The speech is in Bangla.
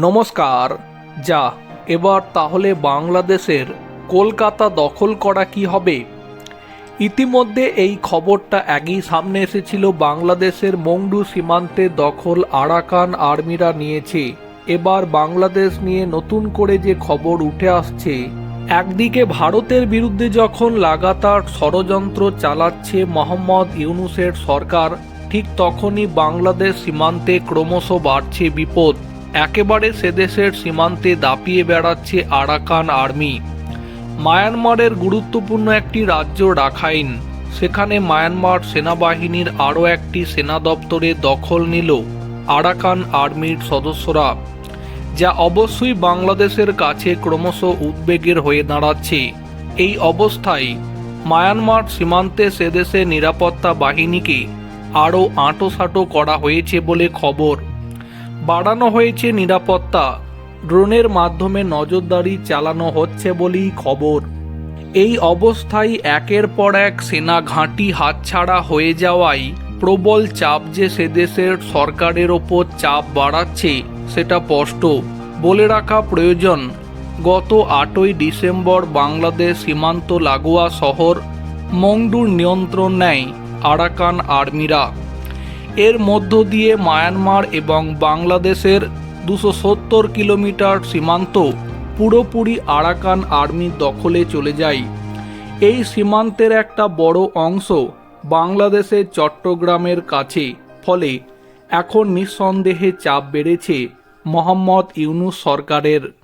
নমস্কার। যা, এবার তাহলে বাংলাদেশের কলকাতা দখল করা কি হবে? ইতিমধ্যে এই খবরটা একই সামনে এসেছিল বাংলাদেশের মংডু সীমান্তে দখল আরাকান আর্মিরা নিয়েছে। এবার বাংলাদেশ নিয়ে নতুন করে যে খবর উঠে আসছে, একদিকে ভারতের বিরুদ্ধে যখন লাগাতার ষড়যন্ত্র চালাচ্ছে মোহাম্মদ ইউনুসের সরকার, ঠিক তখনই বাংলাদেশ সীমান্তে ক্রমশ বাড়ছে বিপদ। একেবারে সে দেশের সীমান্তে দাপিয়ে বেড়াচ্ছে আরাকান আর্মি। মায়ানমারের গুরুত্বপূর্ণ একটি রাজ্য রাখাইন। সেখানে মায়ানমার সেনাবাহিনীর আরও একটি সেনা দপ্তরে দখল নিল আরাকান আর্মির সদস্যরা, যা অবশ্যই বাংলাদেশের কাছে ক্রমশ উদ্বেগের হয়ে দাঁড়াচ্ছে। এই অবস্থায় মায়ানমার সীমান্তে সে দেশের নিরাপত্তা বাহিনীকে আরও আঁটোসাঁটো করা হয়েছে বলে খবর। বাড়ানো হয়েছে নিরাপত্তা। ড্রোনের মাধ্যমে নজরদারি চালানো হচ্ছে বলেই খবর। এই অবস্থায় একের পর এক সেনা ঘাঁটি হাতছাড়া হয়ে যাওয়ায় প্রবল চাপ যে সেদেশের সরকারের ওপর চাপ বাড়াচ্ছে সেটা স্পষ্ট। বলে রাখা প্রয়োজন, গত আটই ডিসেম্বর বাংলাদেশ সীমান্ত লাগোয়া শহর মংডুর নিয়ন্ত্রণ নেয় আরাকান আর্মিরা। এর মধ্য দিয়ে মায়ানমার এবং বাংলাদেশের দুশো সত্তর কিলোমিটার সীমান্ত পুরোপুরি আরাকান আর্মির দখলে চলে যায়। এই সীমান্তের একটা বড় অংশ বাংলাদেশের চট্টগ্রামের কাছে। ফলে এখন নিঃসন্দেহে চাপ বেড়েছে মোহাম্মদ ইউনুস সরকারের।